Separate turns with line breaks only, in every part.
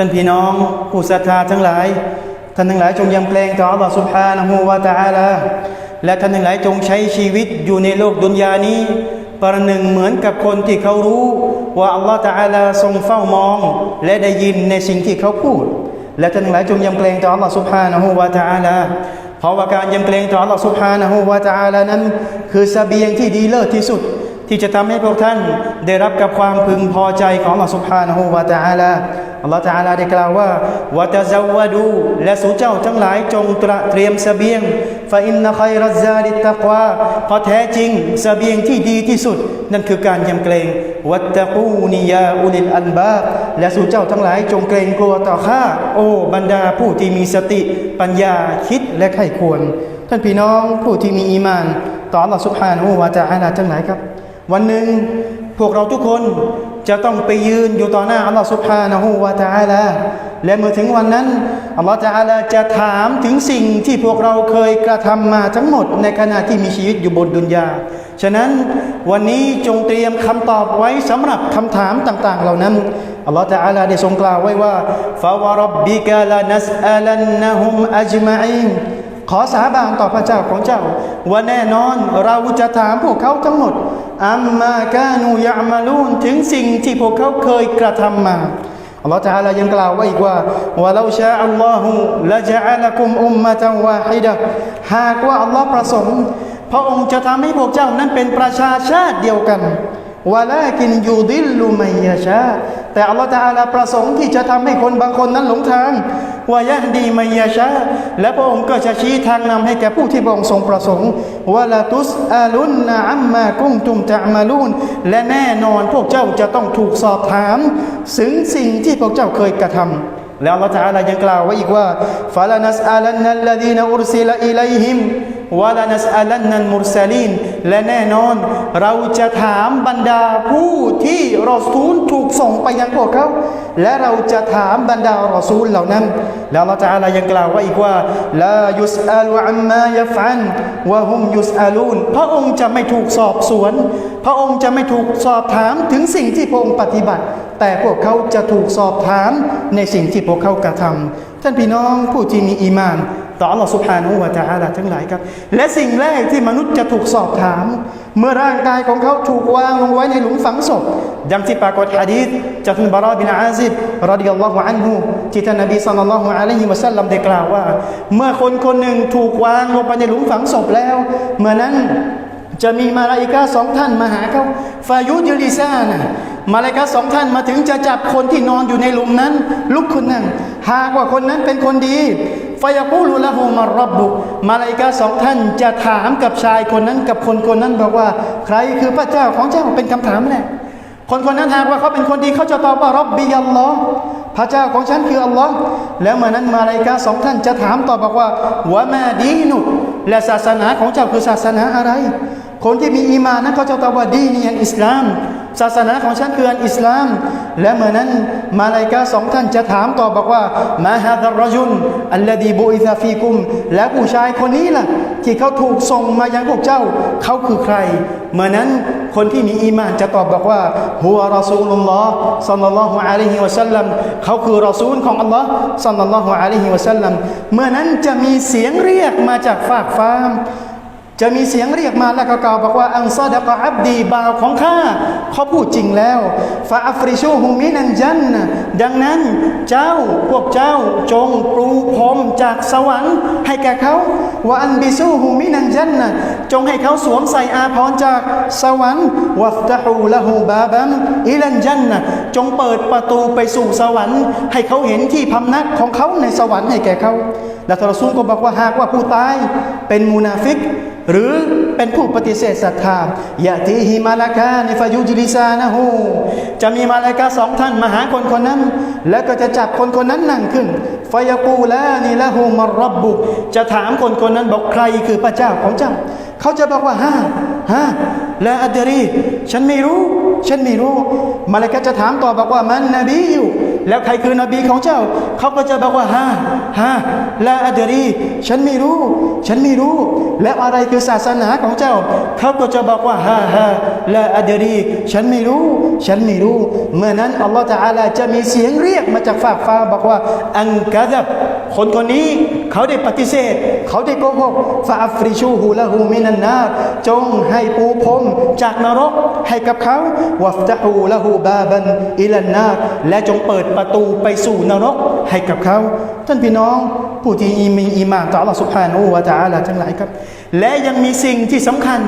ท่านพี่น้องผู้ศรัทธาทั้งหลาย ท่านทั้งหลายจงยำเกรงต่อ Allah Subhanahu wa Taala และท่านทั้งหลายจงใช้ชีวิตอยู่ในโลกดุนยานี้ประหนึ่งเหมือนกับคนที่เขารู้ ว่าอัลลอฮฺตะอาลาทรงเฝ้ามอง และได้ยินในสิ่งที่เขาพูด และท่านทั้งหลายจงยำเกรงต่อ Allah Subhanahu wa Taala เพราะว่าการยำเกรงต่อ Allah Subhanahu wa Taala นั้น คือเสบียงที่ดีเลิศที่สุดที่จะทำให้พวกท่านได้รับกับความพึงพอใจของ Allah Subhanahu wa Taala อัล ลอฮฺ Taala ได้กล่าวว่าวะตะซาวดู และสู่เจ้าทั้งหลายจงตระเตรียมเสบียงฟาอินนะคัยรัซาดิตตักวาเพราะแท้จริงเสบียงที่ดีที่สุด นั่นคือการยำเกรงวัตตะกูนิยาอุลิลอันบาบและสู่เจ้าทั้งหลายจงเกรงกลัวต่อข้าโอ้บรรดาผู้ที่มีสติปัญญาคิดและไข้ควร ท่านพี่น้องผู้ที่มีอีมาน ต่อ Allah Subhanahu wa Taala ทั้งหลายครับ วันหนึ่งพวกเราทุกคน จะต้องไปยืนอยู่ต่อหน้าอัลลอฮฺสุบฮานะฮูวาตาอาลาและเมื่อถึงวันนั้นอัลลอฮฺตาอาลาจะถามถึงสิ่งที่พวกเราเคยกระทำมาทั้งหมดในขณะที่มีชีวิตอยู่บนดุนยา ฉะนั้นวันนี้จงเตรียมคำตอบไว้สำหรับคำถามต่างๆ เหล่านั้นอัลลอฮฺตาอาลาได้ทรงกล่าวไว้ว่าฟาวรับบิกาลานัสอัลันนะฮุมอัจมาอิน ขอสาบานต่อพระเจ้าของเจ้า ว่าแน่นอนเราจะถามพวกเขาทั้งหมดอัมมากานูยามาลูนถึงสิ่งที่พวกเขาเคยกระทำมาอัลลอฮฺจะอะไรยังกล่าวว่าอีกว่าว่าเราชาอัลลอฮฺละจะอัลกุมอุมมะจังวาฮิดะหากว่าอัลลอฮฺประสงค์ พระองค์จะทำให้พวกเจ้านั้นเป็นประชาชาติเดียวกัน วะลากินยูดิลลุมยยะชาแต่อัลลอฮฺตาลาประสงค์ที่จะทำให้คนบางคนนั้นหลงทางวายะดีไมยยะชาและพระองค์ก็จะชี้ทางนำให้แก่ผู้ที่พระองค์ทรงประสงค์วะลาตุสอาลุนนะอัมมากุ้มตุมจะมาลุนและแน่นอนพวกเจ้าจะต้องถูกสอบถามถึงสิ่งที่พวกเจ้าเคยกระทำแล้วเราจะอะไราลยังกล่าวไว้อีกว่าฟาลานัสอาลันนัลลดีนอุรซิลอิลัยฮิมวาลานัสอาลันนัลมุรซาลีน และแน่นอนเราจะถามบรรดาผู้ที่รอซูลถูกส่งไปยังพวกเขา และเราจะถามบรรดารอซูลเหล่านั้น แล้วเราจะอะไรยังกล่าวไว้อีกว่าลายุสอาลูอัมมายฟันวะฮุมยุสอาลูนพระองค์จะไม่ถูกสอบสวน พระองค์จะไม่ถูกสอบถามถึงสิ่งที่พระองค์ปฏิบัติ แต่พวกเขาจะถูกสอบถามในสิ่งที่พวกเขากระทำท่านพี่น้องผู้ที่มีอีมาน ต่อ Allah Subhanahu wa Taala ทั้งหลายครับ และสิ่งแรกที่มนุษย์จะถูกสอบถาม เมื่อร่างกายของเขาถูกวางลงไว้ในหลุมฝังศพดังที่ปรากฏฮะดีษจากท่านบาราบินอาซิบรดิยัลลอฮุอันฮุที่ท่านนบีศ็อลลัลลอฮุอะลัยฮิวะซัลลัมได้กล่าวว่า เมื่อคนคนหนึ่งถูกวางลงไปในหลุมฝังศพแล้ว เมื่อนั้นจะมีมาลาอิกาสองท่านมาหาเขาฟายุยลิซานะมาลาอิกาสองท่านมาถึงจะจับคนที่นอนอยู่ในหลุมนั้น ลุกขึ้นนั่ง หากว่าคนนั้นเป็นคนดี ฟยากูลุละหูมารับบุกมาลายกาสองท่านจะถามกับชายคนนั้นกับคนคนนั้นบอกว่า ใครคือพระเจ้าของเจ้าเป็นคำถามแหละคนคนนั้นหากว่าเขาเป็นคนดีเขาจะตอบว่ารับบิยัลลอฮ์พระเจ้าของฉันคืออัลลอฮ์แล้วเมื่อนั้นมาลายกาสองท่านจะถามตอบบอกว่าวะมาดีนุและศาสนาของเจ้าคือศาสนาอะไร คนที่มีอีมานนั้นเขาจะตอบว่าดีนี่อันอิสลาม ศาสนาของฉันคืออันอิสลาม และเมื่อนั้นมาลาอิกาสองท่านจะถามต่อบอกว่ามาฮาดารจุนอัลลดีบุอิซาฟีกุม และผู้ชายคนนี้ล่ะ ที่เขาถูกส่งมายังพวกเจ้า เขาคือใคร เมื่อนั้นคนที่มีอีมานจะตอบบอกว่าฮัวรอซูลุลลอฮ์สัลลัลลอฮุอะลัยฮิวะสัลลัมเขาคือรอซูลของอัลลอฮ์สัลลัลลอฮุอะลัยฮิวะสัลลัมเมื่อนั้นจะมีเสียงเรียกมาจากฟากฟ้า จะมีเสียงเรียกมาแล้วก็กล่าวบอกว่าอังซอดะกอับดีบ่าวของข้าเขาพูดจริงแล้วฟาอัฟริชูฮุมินันจันดังนั้นเจ้าพวกเจ้าจงปรูพรมจากสวรรค์ให้แก่เขาว่าอันบิซูฮุมินันจันจงให้เขาสวมใส่อาภรณ์จากสวรรค์วัฟตะฮูละฮูบาบัมอิลันจันจงเปิดประตูไปสู่สวรรค์ ให้เขาเห็นที่พำนักของเขาในสวรรค์ให้แก่เขาและทรซูลก็บอกว่าหากว่าผู้ตายเป็นมูนาฟิก หรือเป็นผู้ปฏิเสธศรัทธายะตีฮิมาลากาในฟายุจิลิซานะฮูจะมีมาลากาสองท่านมาหาคนคนนั้น แล้วก็จะจับคนคนนั้นนั่งขึ้นฟายกูลานีละฮูมารับบุก จะถามคนคนนั้นบอกใครคือพระเจ้าของเจ้า เขาจะบอกว่าฮะฮะละอัดรี ฉันไม่รู้ ฉันไม่รู้ มาลากาจะถามต่อบอกว่ามันนบีอยู่ แล้วใครคือนบีของเจ้า เขาก็จะบอกว่าฮะฮะละอัดรี ฉันไม่รู้ ฉันไม่รู้ และอะไรคือศาสนาของเจ้า เขาก็จะบอกว่าฮะฮะละอัดรี ฉันไม่รู้ ฉันไม่รู้ เมื่อนั้นอัลลอฮฺตะอาลาจะมีเสียงเรียกมาจากฝากฟ้าบอกว่า อังกะดับคนคนนี้เขาได้ปฏิเสธ เขาได้โกหกฟาอัฟริชูฮูละฮูมินันนาจงให้ปูพรมจากนรกให้กับเขาวัฟตะฮูละฮูบาบันอิลันนาและจงเปิดประตูไปสู่นรกให้กับเขา ท่านพี่น้องผู้ที่มีอีมานต่อ Allah Subhanahu wa Taala ทั้งหลายครับ และยังมีสิ่งที่สำคัญ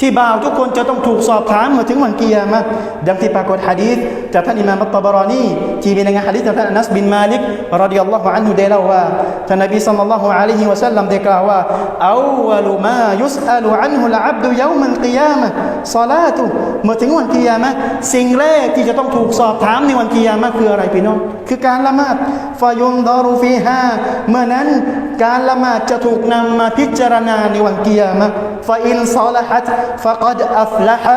ที่บ่าวทุกคนจะต้องถูกสอบถามเมื่อถึงวันเกิยามะห์ดังที่ปรากฏหะดีษจากท่านอิมามอัตตบารานีที่มีในงานหะดีษจากท่านอนัสบินมาลิกรดิยัลลอฮุอันฮุได้เล่าว่าท่านนบีศ็อลลัลลอฮุอะลัยฮิวะซัลลัมได้กล่าวว่าอาวลุมายุสอัลุอันฮุลอับดุยอมัลกิยามะห์ศอลาตุเมื่อถึงวันกิยามะสิ่งแรกที่จะต้องถูกสอบถามในวันกิยามะคืออะไรพี่น้องคือการละหมาดฟายุนดารุฟีฮาเมื่อนั้น การละหมาดจะถูกนำมาพิจารณาในวันเกียรมะฟาอินซอลฮัตฟะกอดอัฟละฮะ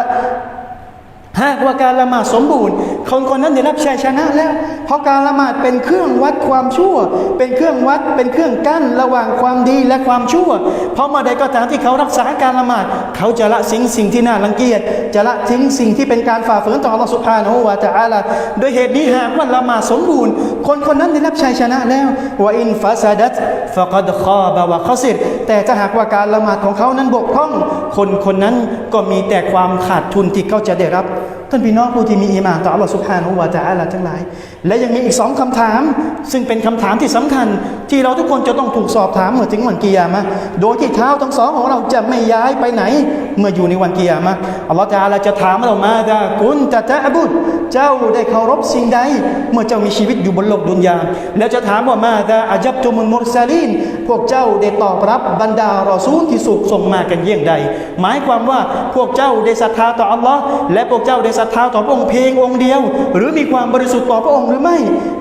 หากว่าการละหมาดสมบูรณ์ คนคนนั้นได้รับชัยชนะแล้ว เพราะการละหมาดเป็นเครื่องวัดความชั่ว เป็นเครื่องวัดเป็นเครื่องกั้นระหว่างความดีและความชั่ว เพราะเมื่อใดก็ตามที่เขารักษาการละหมาด เขาจะละสิ่งสิ่งที่น่ารังเกียจจะละทิ้งสิ่งที่เป็นการฝ่าฝืนต่อ Allah Subhanahu wa Taala โดยเหตุนี้หากว่าละหมาดสมบูรณ์ คนคนนั้นได้รับชัยชนะแล้วว่าอินฟาซาดัตฟะกัดคอบะวะคอซิรแต่ถ้าหากว่าการละหมาดของเขานั้นบกพร่อง คนคนนั้นก็มีแต่ความขาดทุนที่เขาจะได้รับ ท่านพี่น้องผู้ที่มีอีมานต่อ Allah Subhanahu wa Taala ทั้งหลาย และยังมีอีกสองคำถาม ซึ่งเป็นคำถามที่สำคัญ ที่เราทุกคนจะต้องถูกสอบถามเมื่อถึงวันกิยามะโดยที่เท้าทั้งสองของเราจะไม่ย้ายไปไหน เมื่ออยู่ในวันกิยามะอัลลอฮฺตะอาลาจะถามเรามาดากุนตะตะอบุดเจ้าได้เคารพสิ่งใด เมื่อเจ้ามีชีวิตอยู่บนโลกดุนยาแล้วจะถามว่ามาดาอาจับตุมุลมุรซาลีนพวกเจ้าได้ตอบรับบรรดารอซูลที่สุกส่งมากันเยี่ยงใด หมายความว่าพวกเจ้าได้ศรัทธาต่ออัลลอฮ์และพวกเจ้าได้ศรัทธาต่อพระองค์เพียงองค์เดียว หรือมีความบริสุทธิ์ต่อพระองค์หรือไม่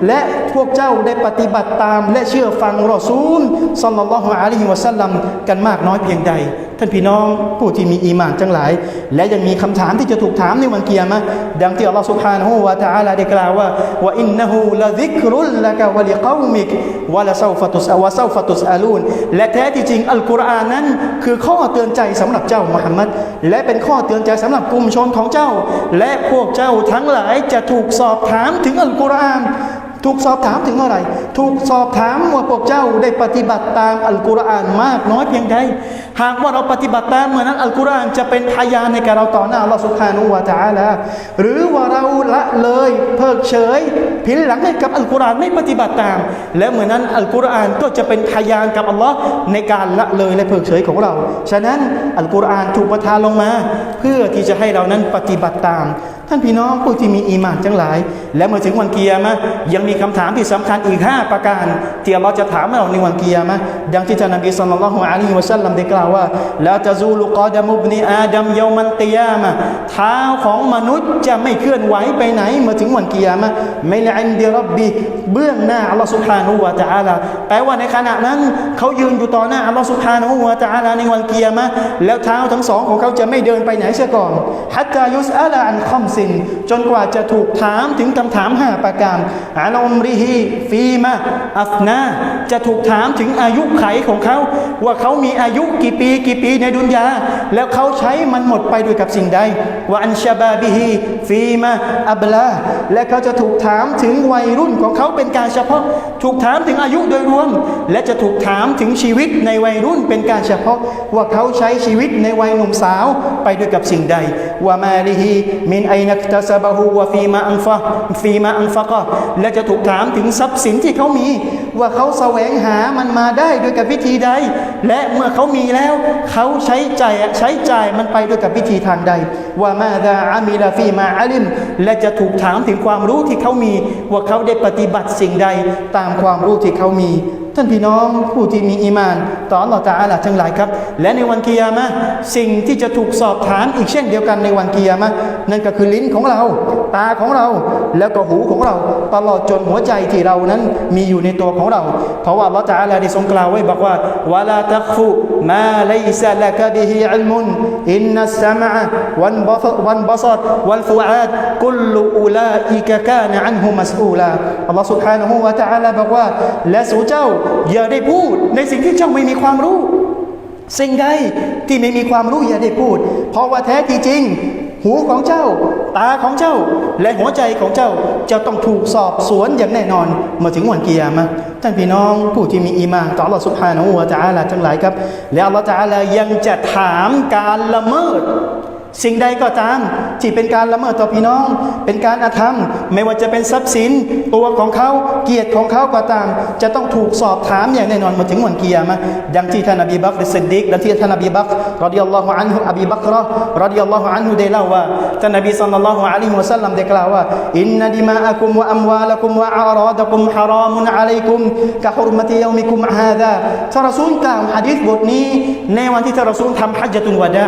และพวกเจ้าได้ปฏิบัติตาม และเชื่อฟังรอซูลสัลลัลลอฮุอะลัยฮิวะสัลลัมกันมากน้อยเพียงใด ท่านพี่น้องผู้ที่มีอีหมานทั้งหลาย และยังมีคำถามที่จะถูกถามในวันเกียรมะดังที่อัลลอฮฺสุบฮานะฮูวะตะอาลาได้กล่าวว่าว่าอินนะฮูละซิกรุลละกะวะลิกอมิกวะละซาฟตุสวะซาฟตุสอาลูนและแท้ที่จริงอัลกุรอานนั้น คือข้อเตือนใจสำหรับเจ้ามุฮัมมัดและเป็นข้อเตือนใจสำหรับกลุ่มชนของเจ้า และพวกเจ้าทั้งหลายจะถูกสอบถามถึงอัลกุรอานถูกสอบถามถึงอะไร ถูกสอบถามว่าพวกเจ้าได้ปฏิบัติตามอัลกุรอานมากน้อยเพียงใด หากว่าเราปฏิบัติตามเหมือนนั้นอัลกุรอานจะเป็นพยานในการเราต่อหน้าอัลลอฮฺสุบฮานุวาตะอาละหรือว่าเราละเลยเพิกเฉย ผินหลังให้กับอัลกุรอานไม่ปฏิบัติตาม และเมื่อนั้นอัลกุรอานก็จะเป็นพยานกับอัลลอฮ์ในการละเลยและเพิกเฉยของเรา ฉะนั้นอัลกุรอานถูกประทานลงมา เพื่อที่จะให้เรานั้นปฏิบัติตาม ท่านพี่น้องผู้ที่มีอีมานทั้งหลาย และเมื่อถึงวันเกียร์มะยังมีคำถามที่สำคัญอีก 5 ประการที่อัลลอฮ์จะถามเราในวันเกียร์มะดังที่ท่านนบีสุลต่านละฮ์อะลัยฮิวะสัลลัมได้กล่าวว่าแลาตะซูลุกอดามุบนีอาดัมเยามันเตียมะเท้าของมนุษย์จะไม่เคลื่อนไหวไปไหน เมื่อถึงวันเกียร์มะไม่ละอินเดิรับบีเบื้องหน้าอัลลอฮ์สุบฮานุวะตะอาลาแปลว่าในขณะนั้นเขายืนอยู่ต่อหน้าอัลลอฮ์สุบฮานุวะตะอาลาในวันเกียร์มะแล้วเท้าทั้งสองของเขาจะไม่เดินไปไหนเสียก่อนฮัตตายุสอาลาอันคอมซิน จนกว่าจะถูกถามถึงคำถามห้าประการอาลอมริฮีฟีมาอัฟนาจะถูกถามถึงอายุไขของเขา ว่าเขามีอายุกี่ปีกี่ปีในดุนยา แล้วเขาใช้มันหมดไปด้วยกับสิ่งใดว่าอันชาบาบิฮีฟีมาอับลาและเขาจะถูกถามถึงวัยรุ่นของเขาเป็นการเฉพาะ ถูกถามถึงอายุโดยรวมและจะถูกถามถึงชีวิตในวัยรุ่นเป็นการเฉพาะว่าเขาใช้ชีวิตในวัยหนุ่มสาวไปด้วยกับสิ่งใดว่ามาลิฮีมินไอนักตาซาบะฮูวะฟีมาอันฟะฟีมาอันฟะกะและจะถูกถามถึงทรัพย์สินที่เขามี ว่าเขาแสวงหามันมาได้ด้วยกับวิธีใด และเมื่อเขามีแล้ว เขาใช้จ่ายใช้จ่ายมันไปด้วยกับวิธีทางใดว่ามาดาอามิลาฟีมาอาลิม และจะถูกถามถึงความรู้ที่เขามี ว่าเขาได้ปฏิบัติสิ่งใดตามความรู้ที่เขามี ท่านพี่น้องผู้ที่มีอีมานต่ออัลลอฮฺตาอาลาทั้งหลายครับ และในวันกิยามะสิ่งที่จะถูกสอบถามอีกเช่นเดียวกันในวันกิยามะนั่นก็คือลิ้นของเรา ตาของเราแล้วก็หูของเราตลอดจนหัวใจที่เรานั้นมีอยู่ในตัวของเรา เพราะว่าอัลลอฮฺตาอาลาได้ทรงกล่าวไว้บอกว่าวะลาตักฟุ มาไลซะละกะบิฮิอิลมุนอินนัสสมะวันบศวันบศรวันฟุอาดกุลอุลาอิกะกานะอันฮุมัสอูลาอัลลอฮฺ سبحانه และ تعالى บอกว่าและสู่เจ้า อย่าได้พูดในสิ่งที่เจ้าไม่มีความรู้ สิ่งใดที่ไม่มีความรู้อย่าได้พูด เพราะว่าแท้ที่จริง หูของเจ้า ตาของเจ้า และหัวใจของเจ้าจะต้องถูกสอบสวนอย่างแน่นอนเมื่อถึงวันกิยามะท่านพี่น้องผู้ที่มีอีมานต่อ Allah Subhanahu wa Taala ทั้งหลายครับ และ Allah Taala ยังจะถามการละเมิด สิ่งใดก็ตามที่เป็นการละเมิดต่อพี่น้อง เป็นการอาธรรม ไม่ว่าจะเป็นทรัพย์สิน ตัวของเขาเกียรติของเขาก็ตาม จะต้องถูกสอบถามอย่างแน่นอนมาถึงวันเกิยามะห์ดังที่ท่านอบีบักรสิดดิกดังที่ท่านอบีบักรรอดิยัลลอฮุอันฮุอบีบักรรอดิยัลลอฮุอันฮุได้เล่าว่าท่านนบีศ็อลลัลลอฮุอะลัยฮิวะซัลลัมได้กล่าวว่าอินนดิมาอะกุมวะอัมวาละกุมวะอาราดะกุมฮารอมุนอะลัยกุมกะฮุรมะติยอมิกุมฮาดาท่านรอซูลกล่าวหะดีษบทนี้ในวันที่ท่านรอซูลทำฮัจญะตุลวะดา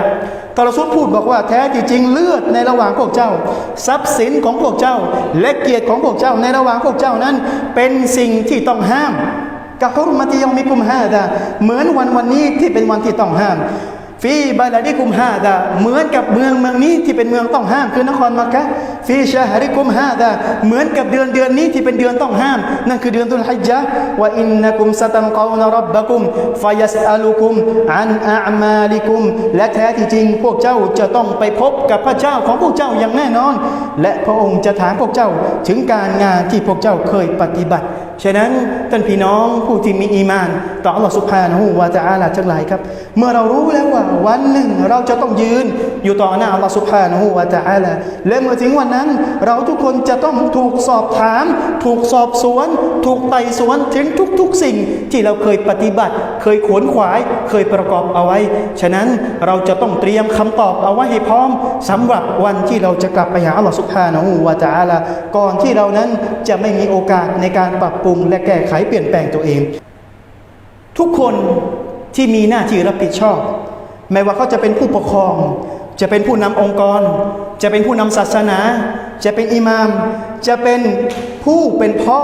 ทรสุนพูดบอกว่าแท้ที่จริงเลือดในระหว่างพวกเจ้า ทรัพย์สินของพวกเจ้า และเกียรติของพวกเจ้าในระหว่างพวกเจ้านั้น เป็นสิ่งที่ต้องห้ามกะฮุรมาติยอมิกุมฮาดาเหมือนวันวันนี้ที่เป็นวันที่ต้องห้าม ฟีบาลาดิกุมฮาดาเหมือนกับเมืองเมืองนี้ที่เป็นเมืองต้องห้ามคือนครมักกะฟีชาฮริกุมฮาดาเหมือนกับเดือนเดือนนี้ที่เป็นเดือนต้องห้าม นั่นคือเดือนตุลฮิจญะห์ว่าอินนักุมสตันกาวนะรับบะกุมฟายัสอัลุกุมอันอามาลิกุม และแท้ที่จริงพวกเจ้าจะต้องไปพบกับพระเจ้าของพวกเจ้าอย่างแน่นอน และพระองค์จะถามพวกเจ้าถึงการงานที่พวกเจ้าเคยปฏิบัติ ฉะนั้นท่านพี่น้องผู้ที่มีอีมาน ต่ออัลลอฮฺสุบฮานะฮูวะตะอาลาทั้งหลายครับ เมื่อเรารู้แล้วว่าวันหนึ่งเราจะต้องยืนอยู่ต่อหน้าอัลลอฮฺสุบฮานะฮูวะตะอาลาและเมื่อถึงวันนั้น เราทุกคนจะต้องถูกสอบถาม ถูกสอบสวน ถูกไต่สวนถึงทุกๆสิ่งที่เราเคยปฏิบัติ เคยขวนขวาย เคยประกอบเอาไว้ ฉะนั้นเราจะต้องเตรียมคำตอบเอาไว้ให้พร้อมสำหรับวันที่เราจะกลับไปหาอัลลอฮฺสุบฮานะฮูวะตะอาลาก่อนที่เรานั้นจะไม่มีโอกาสในการปรับปรุง และแก้ไขเปลี่ยนแปลงตัวเอง ทุกคนที่มีหน้าที่รับผิดชอบ ไม่ว่าเขาจะเป็นผู้ปกครอง จะเป็นผู้นำองค์กร จะเป็นผู้นำศาสนา จะเป็นอิหมาม จะเป็นผู้เป็นพ่อ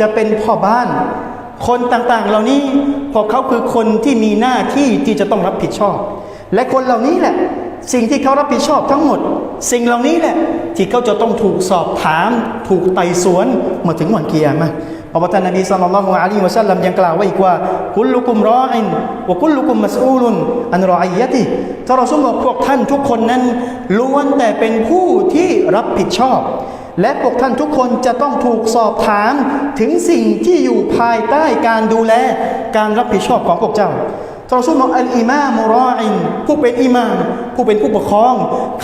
จะเป็นพ่อบ้าน คนต่างๆ เหล่านี้พวกเขาคือคนที่มีหน้าที่ที่จะต้องรับผิดชอบ และคนเหล่านี้แหละสิ่งที่เขารับผิดชอบทั้งหมด สิ่งเหล่านี้แหละที่เขาจะต้องถูกสอบถาม ถูกไต่สวนเมื่อถึงวันเกียร์มา ราะว่าท่านนบีศ็อลลัลลอฮุอะลัยฮิวะซัลลัมยังกล่าวไว้อีกว่าคุลลุกุมรออินวะคุลลุกุมมัสอูลุนอันรออิยะติท่านรอซูลบอกพวกท่านทุกคนนั้นล้วนแต่เป็นผู้ที่รับผิดชอบ และพวกท่านทุกคนจะต้องถูกสอบถามถึงสิ่งที่อยู่ภายใต้การดูแลการรับผิดชอบของพวกเจ้าท่านรอซูลบอกอัลอิมามรออินผู้เป็นอิมาม ผู้เป็นผู้ปกครอง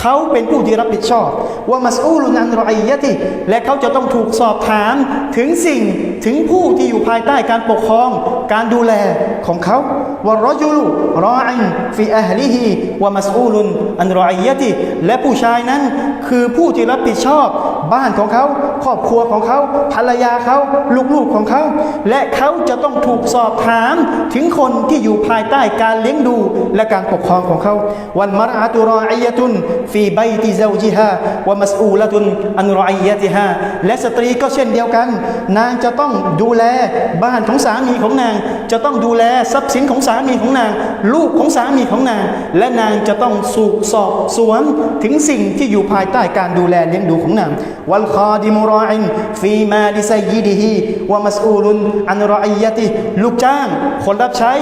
เขาเป็นผู้ที่รับผิดชอบ ว่ามัสอูลุนันรออียะติและเขาจะต้องถูกสอบถามถึงสิ่งถึงผู้ที่อยู่ภายใต้การปกครอง การดูแลของเขาว่ารอจุลรออินฟีอัฮลิฮีว่ามัสอูลุนอันรออียะติและผู้ชายนั้นคือผู้ที่รับผิดชอบบ้านของเขาครอบครัวของเขาภรรยาเขาลูกๆของเขา และเขาจะต้องถูกสอบถามถึงคนที่อยู่ภายใต้การเลี้ยงดูและการปกครองของเขาวันมรอะตุรออียะตุนฟีใบติซาวจิฮาวะมัสอูละตุนอันรออียติฮาและสตรีก็เช่นเดียวกัน นางจะต้องดูแลบ้านของสามีของนาง จะต้องดูแลทรัพย์สินของสามีของนาง ลูกของสามีของนาง และนางจะต้องสูกสอบสวนถึงสิ่งที่อยู่ภายใต้การดูแลเลี้ยงดูของนางวัลคาดิมุรออินฟีมาลิไซยยิดิฮีวะมัสอูลุนอันรออียะติลูกจ้าง คนรับใช้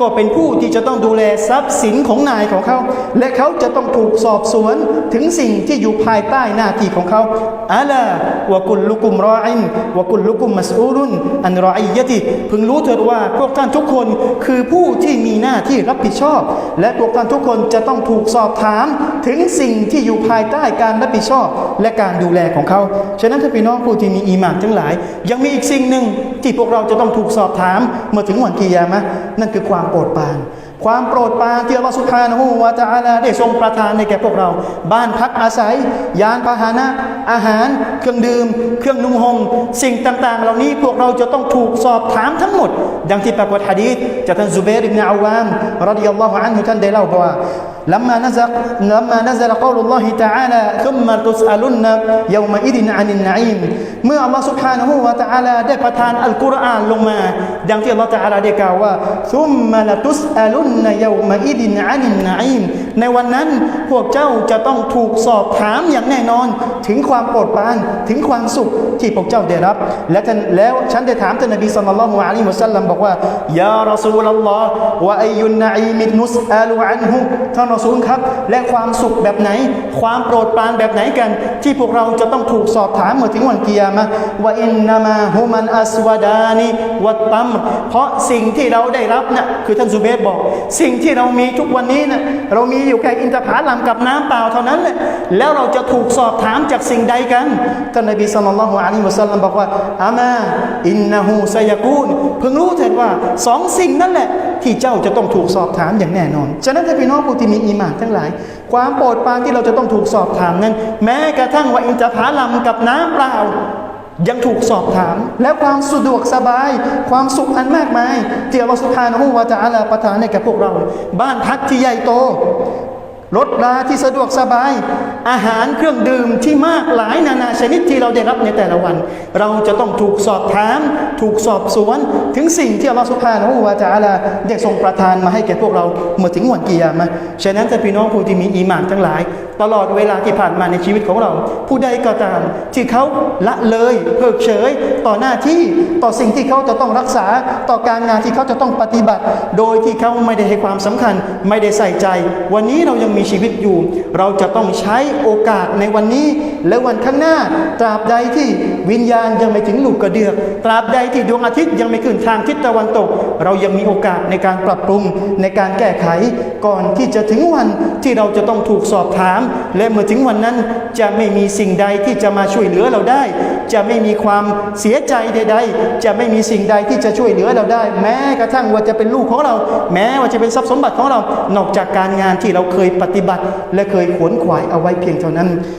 ก็เป็นผู้ที่จะต้องดูแลทรัพย์สินของนายของเขา และเขาจะต้องถูกสอบสวนถึงสิ่งที่อยู่ภายใต้หน้าที่ของเขาอาลาวะกุลลุกุมรออินวะกุลลุกุมมัสอูลุนอันรออียะติพึงรู้เถิดว่าพวกท่านทุกคนคือผู้ที่มีหน้าที่รับผิดชอบ และพวกท่านทุกคนจะต้องถูกสอบถามถึงสิ่งที่อยู่ภายใต้การรับผิดชอบ และการดูแลของเขาฉะนั้นท่านพี่น้องผู้ที่มีอีหมานทั้งหลาย ยังมีอีกสิ่งหนึ่งที่พวกเราจะต้องถูกสอบถามเมื่อถึงวันกิยามะนั่นคือความโปรดปราน ความโปรดปรานที่อัลลอฮฺสุภานะฮูวาตาลาได้ทรงประทานในแก่พวกเรา บ้านพักอาศัย ยานพาหนะ อาหาร เครื่องดื่ม เครื่องนุ่งห่มสิ่งต่างๆ เหล่านี้พวกเราจะต้องถูกสอบถามทั้งหมด ดังที่ปรากฏฮะดีษจากท่านซุเบรอิบนาอาวามรดิยัลลอฮุอันฮุท่านได้เล่าว่า لما نزل لما نزل قول الله تعالى ثم تسألن يومئذ عن النعيم เมื่อ Allah سبحانه และ تعالى ได้ประทานอัลกุรอานลงมา ดังที่ Allah تعالى ได้กล่าวว่า ثم لتسألن يومئذ عن النعيم ในวันนั้นพวกเจ้าจะต้องถูกสอบถามอย่างแน่นอน ถึงความโปรดปรานถึงความสุขที่พวกเจ้าได้รับ และท่านแล้วฉันได้ถามท่านนบีสัลลัลลอฮุอะลัยฮิวะสัลลัมบอกว่ายารอซูลัลลอฮ์วะอายุนนาอีมินุสอาลูอันฮุท่านรอ ซูลครับ และความสุขแบบไหน ความโปรดปรานแบบไหนกัน ที่พวกเราจะต้องถูกสอบถามเมื่อถึงวันกิยามะห์ว่าอินนามาฮุมันอัสวดานีวัตตัมเพราะสิ่งที่เราได้รับน่ะคือท่านซูเบสบอก สิ่งที่เรามีทุกวันนี้น่ะเรามีอยู่แค่อินทผลัมกับน้ำเปล่าเท่านั้นแหละแล้วเราจะถูกสอบถามจากสิ่งใดกันท่านนบีสัลลัลลอฮุอะลัยฮิวะสัลลัมบอกว่าอามาอินนะฮูไซยากูนเพิ่งรู้เถิดว่าสองสิ่งนั่นแหละที่เจ้าจะต้องถูกสอบถามอย่างแน่นอน ฉะนั้นท่านพี่น้องผู้ที่มีอีมานทั้งหลาย ความโปรดปรานที่เราจะต้องถูกสอบถามนั้น แม้กระทั่งว่าอินทผลัมกับน้ำเปล่า ยังถูกสอบถาม และความสะดวกสบาย ความสุขอันมากมายที่อัลลอฮฺสุบฮานะฮูวะตะอาลาประทานให้แก่พวกเรา บ้านพักที่ใหญ่โต รถราที่สะดวกสบาย อาหารเครื่องดื่มที่มากหลายนานาชนิดที่เราได้รับในแต่ละวัน เราจะต้องถูกสอบถาม ถูกสอบสวน ถึงสิ่งที่อัลลอฮฺสุบฮานะฮูวะตะอาลาได้ทรงประทานมาให้แก่พวกเราเมื่อถึงวันกิยามะฉะนั้นแต่พี่น้องผู้ที่มีอีหมานทั้งหลาย ตลอดเวลาที่ผ่านมาในชีวิตของเรา ผู้ใดก็ตาม ที่เขาละเลยเพิกเฉย ต่อหน้าที่ต่อสิ่งที่เขาจะต้องรักษาต่อการงานที่เขาจะต้องปฏิบัติ โดยที่เขาไม่ได้ให้ความสำคัญ ไม่ได้ใส่ใจ วันนี้เรายังมีมีชีวิตอยู่ เราจะต้องใช้โอกาสในวันนี้ และวันข้างหน้า ตราบใดที่วิญญาณยังไม่ถึงลูกกระเดือก ตราบใดที่ดวงอาทิตย์ยังไม่ขึ้นทางทิศตะวันตก เรายังมีโอกาสในการปรับปรุงในการแก้ไข ก่อนที่จะถึงวันที่เราจะต้องถูกสอบถาม และเมื่อถึงวันนั้นจะไม่มีสิ่งใดที่จะมาช่วยเหลือเราได้ จะไม่มีความเสียใจใด ๆ จะไม่มีสิ่งใดที่จะช่วยเหลือเราได้ แม้กระทั่งว่าจะเป็นลูกของเรา แม้ว่าจะเป็นทรัพย์สมบัติของเรา นอกจากการงานที่เราเคยปฏิบัติ และเคยขวนขวายเอาไว้เพียงเท่านั้น